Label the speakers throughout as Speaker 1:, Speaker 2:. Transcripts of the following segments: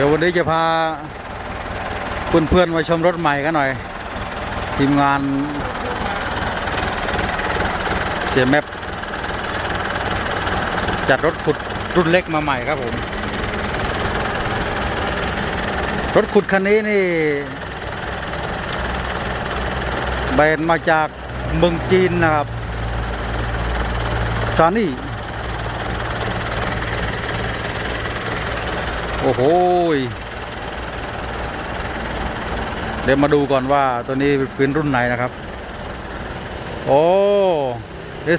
Speaker 1: ดี๋ยววันนี้จะพาเพื่อนๆมาชมรถใหม่กันหน่อย ทีมงานเสียแมปจัดรถขุดรุ่นเล็กมาใหม่ครับผม รถขุดคันนี้นี่แบรนด์มาจากเมืองจีนนะครับซานี่ โอ้โหเดี๋ยวมาดูก่อนว่าตัวนี้เป็นรุ่นไหนนะครับ โอ้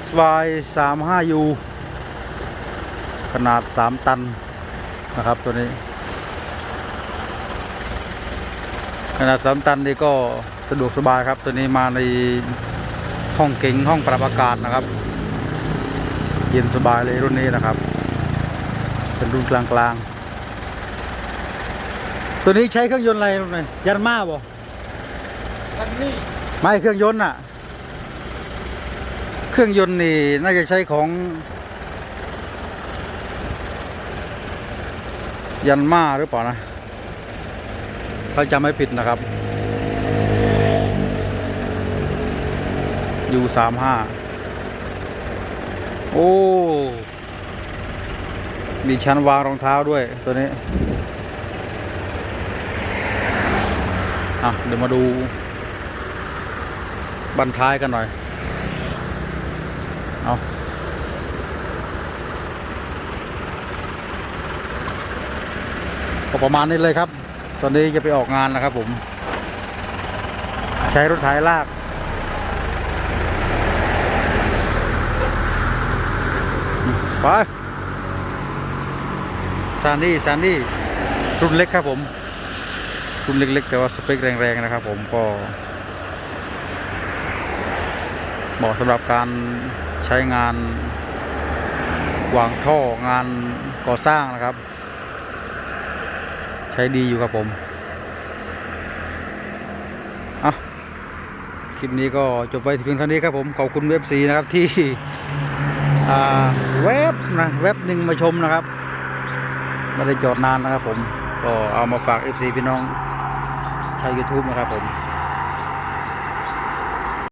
Speaker 1: SY 3 5 U ขนาด 3 ตันนะครับตัวนี้ ขนาด 3 ตันนี่ก็สะดวกสบายครับ ตัวนี้มาในห้องเก๋งห้องปรับอากาศนะครับ เย็นสบายเลยรุ่นนี้นะครับ เป็นรุ่นกลางๆ ตัวนี้ใช้เครื่องยนต์อะไรรุ่นไหนยันมาบ่
Speaker 2: คันนี้
Speaker 1: ไม่เครื่องยนต์น่ะ เครื่องยนต์นี่น่าจะใช้ของ ยันมาหรือเปล่านะเขาจำไม่ผิดนะครับยูสามห้าโอ้ มีชั้นวางรองเท้าด้วยตัวนี้ อะเดี๋ยวมาดูบันท้ายกันหน่อย เอาก็ประมาณนี้เลยครับ ตอนนี้จะไปออกงานนะครับผม ใช้รถไถลาก ไปซานี่ซานี่รุ่นเล็กครับผม รุ่นเล็ก ๆ แต่ว่าสเปคแรงๆนะครับ ผมก็เหมาะสำหรับการใช้งานวางท่องานก่อสร้างนะครับ ใช้ดีอยู่ครับผมเอาคลิปนี้ก็จบไปเพียงเท่านี้ครับผม ขอบคุณเว็บซีนะครับที่เว็บนะเว็บหนึ่งมาชมนะครับไม่ได้จอดนานนะครับผม ก็เอามาฝาก FC พี่น้อง ชาว YouTube นะครับผม